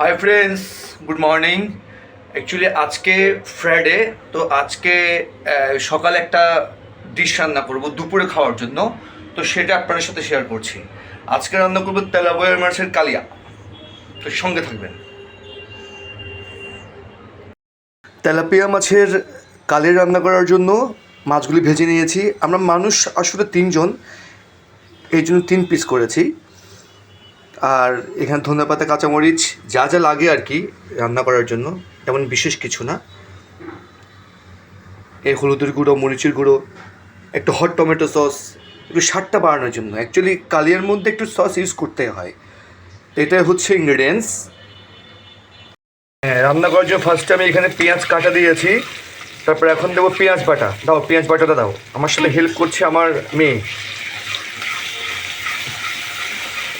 Hi friends good morning actually আজকে Friday তো আজকে সকালে একটা ডিশ রান্না করব দুপুরে খাওয়ার জন্য। তো সেটা আপনাদের সাথে শেয়ার করছি। আজকে রান্না করব তেলাবয়ের মাছের কালিয়া। তো সঙ্গে থাকবেন। তেলাপিয়া মাছের কালি রান্না করার জন্য মাছগুলি ভেজে নিয়েছি। আমরা মানুষ আসলে তিনজন, এই জন্য তিন পিস করেছি। আর এখানে ধনে পাতা, কাঁচামরিচ, যা যা লাগে আর কি রান্না করার জন্য, তেমন বিশেষ কিছু না। এই হলুদের গুঁড়ো, মরিচের গুঁড়ো, একটু হট টমেটো সস একটু স্বাদটা বাড়ানোর জন্য। অ্যাকচুয়ালি কালিয়ার মধ্যে একটু সস ইউজ করতে হয়। তো এটাই হচ্ছে ইনগ্রেডিয়েন্টস হ্যাঁ রান্না করার জন্য ফার্স্টে আমি এখানে পেঁয়াজ কাটা দিয়েছি। তারপর এখন দেবো পেঁয়াজ বাটা। দাও, পেঁয়াজ বাটাটা দাও। আমার সাথে হেল্প করছে আমার মেয়ে।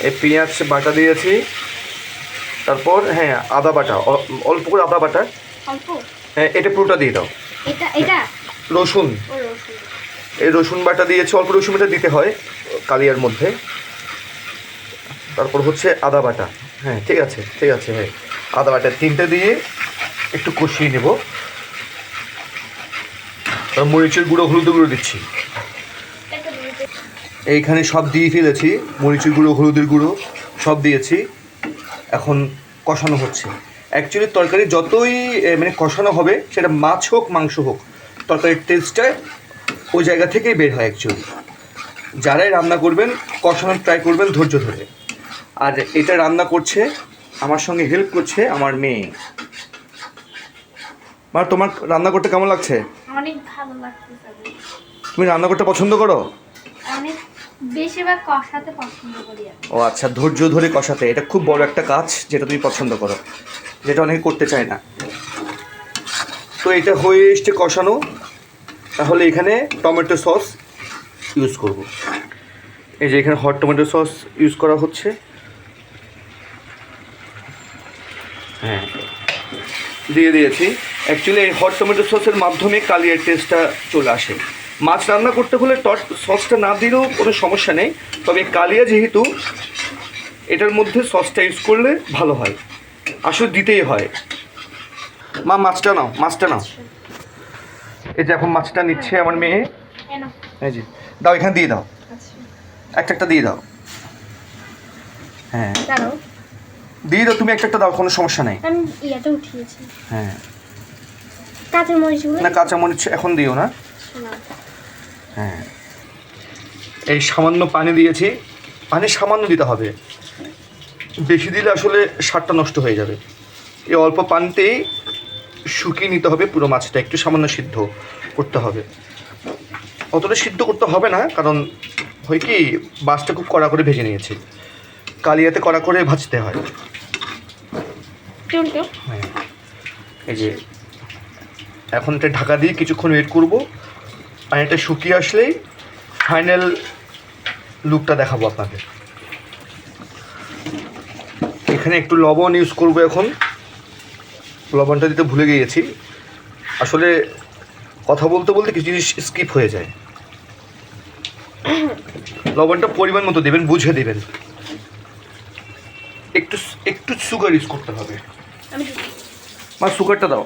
এই পেঁয়াজ বাটা দিয়েছি। তারপর হ্যাঁ আদা বাটা অল্প করে আদা বাটা। হ্যাঁ এটা পুরোটা দিয়ে দাও। এটা এটা? রসুন। এই রসুন বাটা দিয়েছি অল্প রসুন বাটা দিতে হয় কালিয়ার মধ্যে। তারপর হচ্ছে আদা বাটা। হ্যাঁ ঠিক আছে ঠিক আছে হ্যাঁ। আদা বাটা তিনটে দিয়ে একটু কষিয়ে নেব। তারপর মরিচের গুঁড়ো হলুদ গুঁড়ো দিচ্ছি। এটা এইখানে সব দিয়ে ফেলেছি মরিচের গুঁড়ো হলুদের গুঁড়ো সব দিয়েছি। এখন কষানো হচ্ছে। অ্যাকচুয়ালি তরকারি যতই মানে কষানো হবে সেটা মাছ হোক মাংস হোক তরকারির টেস্টটা ওই জায়গা থেকেই বের হয় অ্যাকচুয়ালি যারাই রান্না করবেন কষানোর ট্রাই করবেন ধৈর্য ধরে। আর এটা রান্না করছে আমার সঙ্গে হেল্প করছে আমার মেয়ে। মা তোমার রান্না করতে কেমন লাগছে? অনেক ভালো লাগতেছে তুমি রান্না করতে পছন্দ করো? বেশিরভাগ কষাতে পছন্দ করি ও আচ্ছা ধৈর্য ধরে কষাতে, এটা খুব বড় একটা কাজ যেটা তুমি পছন্দ করো, যেটা অনেকে করতে চায় না। তো এটা হয়ে এসছে কষানো, তাহলে এখানে টমেটো সস ইউজ করব। এই যে এখানে হট টমেটো সস ইউজ করা হচ্ছে। হ্যাঁ দিয়ে দিয়েছি। অ্যাকচুয়ালি এই হট টমেটো সসের মাধ্যমে কালিয়ার টেস্টটা চলে আসে। মাছ রান্না করতে হলে টট সসটা না দিলেও কোনো সমস্যা নেই। তবে কালিয়া যেহেতু এটার মধ্যে সসটা ইউজ করলে ভালো হয়। আসলে দিতেই হয়। মা মাছটা নাও মাছটা নাও। এই যে এখন মাছটা নিচ্ছে আমার মেয়ে। এই যে দাও এখানে দিয়ে দাও। আচ্ছা। একটা একটা দিয়ে দাও। হ্যাঁ। দিয়ে দাও তুমি একটা একটা দাও কোনো সমস্যা নেই। হ্যাঁ। কাঁচা মরিচগুলো না কাঁচামরিচ এখন দিও না। হ্যাঁ। এই সামান্য পানি দিয়েছি পানি সামান্য দিতে হবে। বেশি দিলে আসলে সারটা নষ্ট হয়ে যাবে। এই অল্প পানিতেই শুকিয়ে নিতে হবে পুরো মাছটা একটু সামান্য সিদ্ধ করতে হবে। অতটা সিদ্ধ করতে হবে না কারণ হয় কি মাছটা খুব কড়া করে ভেজে নিয়েছি। কালিয়াতে কড়া করে ভাজতে হয়। হ্যাঁ। এই যে এখন এটা ঢাকা দিয়ে কিছুক্ষণ ওয়েট করব। পানিটা শুকিয়ে আসলেই ফাইনাল লুকটা দেখাবো আপনাকে। এখানে একটু লবণ ইউজ করব এখন। লবণটা দিতে ভুলে গিয়েছি। আসলে কথা বলতে বলতে কিছু জিনিস স্কিপ হয়ে যায়। লবণটা পরিমাণ মতো দেবেন বুঝে দেবেন। একটু একটু সুগার ইউজ করতে হবে। মা সুগারটা দাও।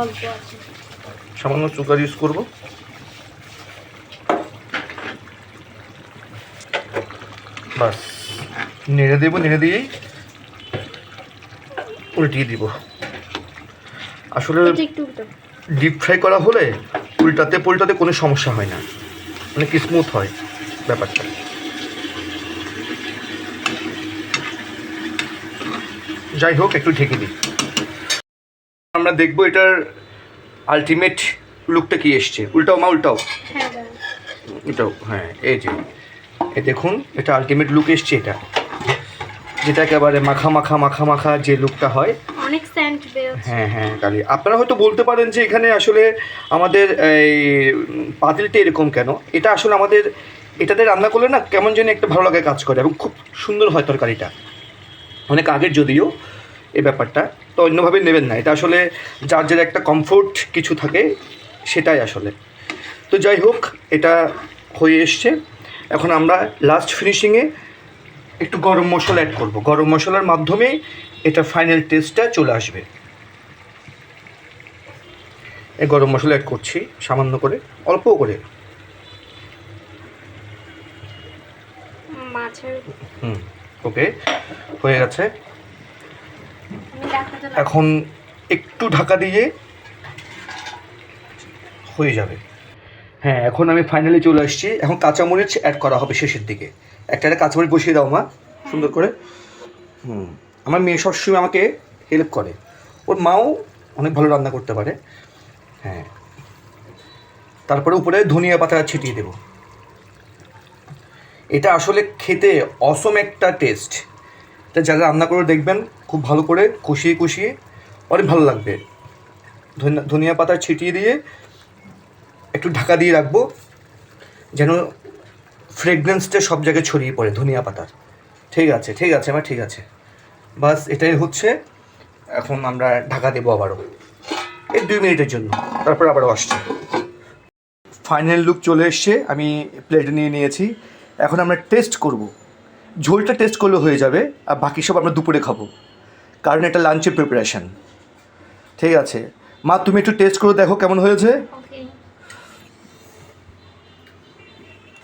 অল্প আছে। সামান্য সুগার ইউজ করব। বাস নেড়ে দেবো নেড়ে দিয়েই উল্টিয়ে দিব। আসলে ডিপ ফ্রাই করা হলে উল্টাতে পুল্টাতে কোনো সমস্যা হয় না। অনেক স্মুথ হয় ব্যাপারটা। যাই হোক একটু ঢেকে দিই। আমরা দেখব এটার আলটিমেট লুকটা কি এসছে। উল্টাও মা উল্টাও। হ্যাঁ এটাও হ্যাঁ এই যে। এ দেখুন এটা আলটিমেট লুক এসছে এটা। যেটা একেবারে মাখা মাখা মাখা মাখা যে লুকটা হয়। অনেক বেরোচ্ছে হ্যাঁ হ্যাঁ কালি। আপনারা হয়তো বলতে পারেন যে এখানে আসলে আমাদের এই পাতিলটা এরকম কেন? এটা আসলে আমাদের এটাতে রান্না করলে না কেমন যেন একটা ভালো লাগে কাজ করে এবং খুব সুন্দর হয় তরকারিটা। অনেক আগের যদিও। এই ব্যাপারটা। তো অন্যভাবে নেবেন না। এটা আসলে যার যার একটা কমফোর্ট কিছু থাকে সেটাই আসলে। তো যাই হোক এটা হয়ে এসছে। এখন আমরা লাস্ট ফিনিশিংয়ে একটু গরম মশলা অ্যাড করব। গরম মশলার মাধ্যমে এটা ফাইনাল টেস্টটা চলে আসবে। এই গরম মশলা অ্যাড করছি সামান্য করে অল্প করে। হুম ওকে হয়ে গেছে। এখন একটু ঢাকা দিয়ে হয়ে যাবে। হ্যাঁ এখন আমি ফাইনালি চলে আসছি। এখন কাঁচামরিচ অ্যাড করা হবে শেষের দিকে। একটা একটা কাঁচামরিচ বসিয়ে দাও, মা। সুন্দর করে। হুম, আমার মেয়ে সবসময় আমাকে হেল্প করে। ওর মাও অনেক ভালো রান্না করতে পারে। হ্যাঁ। তারপরে উপরে ধনিয়া পাতা ছিটিয়ে দেবো। এটা আসলে খেতে অসম একটা টেস্ট এটা যারা রান্না করে দেখবেন খুব ভালো করে কষিয়ে কষিয়ে অনেক ভালো লাগবে। ধনিয়া- পাতা ছিটিয়ে দিয়ে একটু ঢাকা দিয়ে রাখব, যেন ফ্রেগরেন্সটা সব জায়গায় ছড়িয়ে পড়ে, ধনিয়া পাতার। ঠিক আছে ঠিক আছে আমার ঠিক আছে। বাস, এটাই হচ্ছে। এখন আমরা ঢাকা দেবো আবারও। এই দুই মিনিটের জন্য, তারপর আবারও আসছে। ফাইনাল লুক চলে এসছে, আমি প্লেটে নিয়ে নিয়েছি। এখন আমরা টেস্ট করব। ঝোলটা টেস্ট করলে হয়ে যাবে, আর বাকি সব আমরা দুপুরে খাব। কারণ এটা লাঞ্চের প্রিপারেশান ঠিক আছে। মা তুমি একটু টেস্ট করে দেখো কেমন হয়েছে।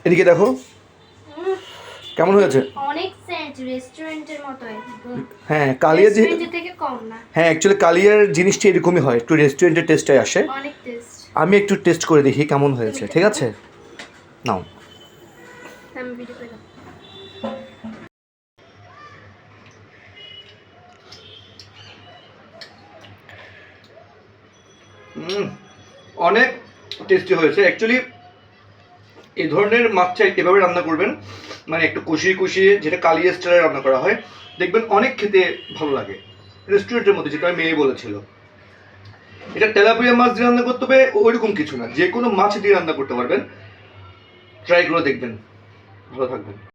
এদিকে দেখো। কেমন হয়েছে? অনেক রেস্টুরেন্টের মতো হ্যাঁ কালিয়া যে হ্যাঁ অ্যাকচুয়ালি কালিয়ার জিনিসটা এরকমই হয়। একটু রেস্টুরেন্টের টেস্টটাই আসে। আমি একটু টেস্ট করে দেখি কেমন হয়েছে। ঠিক আছে? নাও আমি ভিডিও করে হুম অনেক টেস্টি হয়েছে। অ্যাকচুয়ালি এই ধরনের মাছ চাই এভাবে রান্না করবেন। মানে একটু কষিয়ে কষিয়ে যেটা কালিয়া স্টাইলে রান্না করা হয়, দেখবেন অনেক খেতে ভালো লাগে। রেস্টুরেন্টের মধ্যে, যেটা মেয়ে বলেছিল। এটা তেলাপিয়া মাছ দিয়ে রান্না করতে হবে, ওইরকম কিছু না। যে কোনো মাছ দিয়ে রান্না করতে পারবেন। ট্রাই করে দেখবেন। ভালো থাকবেন।